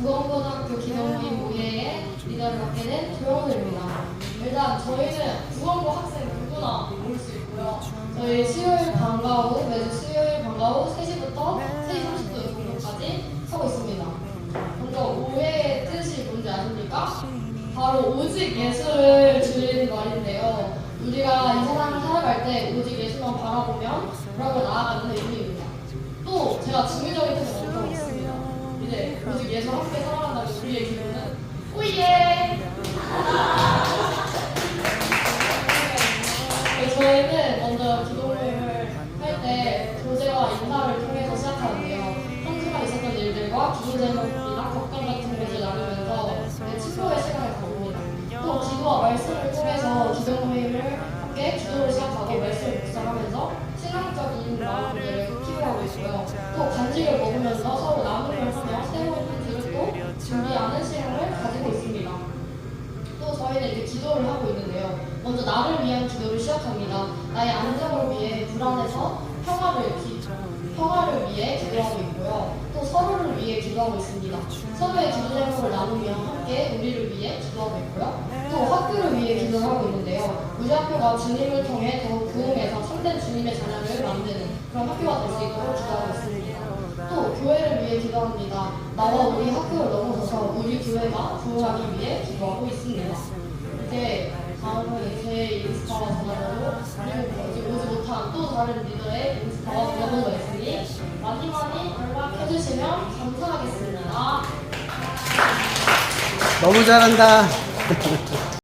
구원고등학교 기독민 모예의 리더를 맡게 된 조영우입니다. 일단 저희는 구원고 학생 누구나 올수 있고요. 저희 수요일 방과 후 매주 수요일 방과 후 3시부터 3시 30분 정도까지 하고 있습니다. 먼저 오해의 뜻이 뭔지 아십니까? 바로 오직 예수를 줄이는 말인데요. 우리가 이 세상을 살아갈 때 오직 예수만 바라보면 그러고 나아가는 의미입니다. 또 제가 중의 함께 살아간다면 우리의 기분은 오예! 네, 저희는 먼저 기도 모임을 할때 교제와 인사를 통해서 시작하는데요. 한 주간 있었던 일들과 기도 제목이나 걱정 같은 것을 나누면서 네, 친구의 시간을 가집니다. 또 기도와 말씀을 통해서 기도 모임을 함께 기도를 시작하고 말씀을 묵상하면서 신앙적인 마음들을 키우하고 있고요. 또 간식을 먹으면서 서로 나눔 또 준비하는 시간을 가지고 있습니다. 또 저희는 이제 기도를 하고 있는데요. 먼저 나를 위한 기도를 시작합니다. 나의 안정을 위해 불안해서 평화를 기, 평화를 위해 기도하고 있고요. 또 서로를 위해 기도하고 있습니다. 서로의 기도 제목을 나누며 함께 우리를 위해 기도하고 있고요. 또 학교를 위해 기도하고 우리 학교가 주님을 통해 더욱 부흥해서 참된 주님의 자녀를 만드는 그런 학교가 될 수 있도록 기도하고 있습니다. 또 교회를 위해 기도합니다. 나와 우리 학교를 넘어서서 우리 교회가 부흥하기 위해 기도하고 있습니다. 이제 다음은 제 인스타와 전화번호 그리고 오지 못한 또 다른 리더의 인스타와 전화번호가 있으니 많이 많이 연락해 주시면 감사하겠습니다. 너무 잘한다.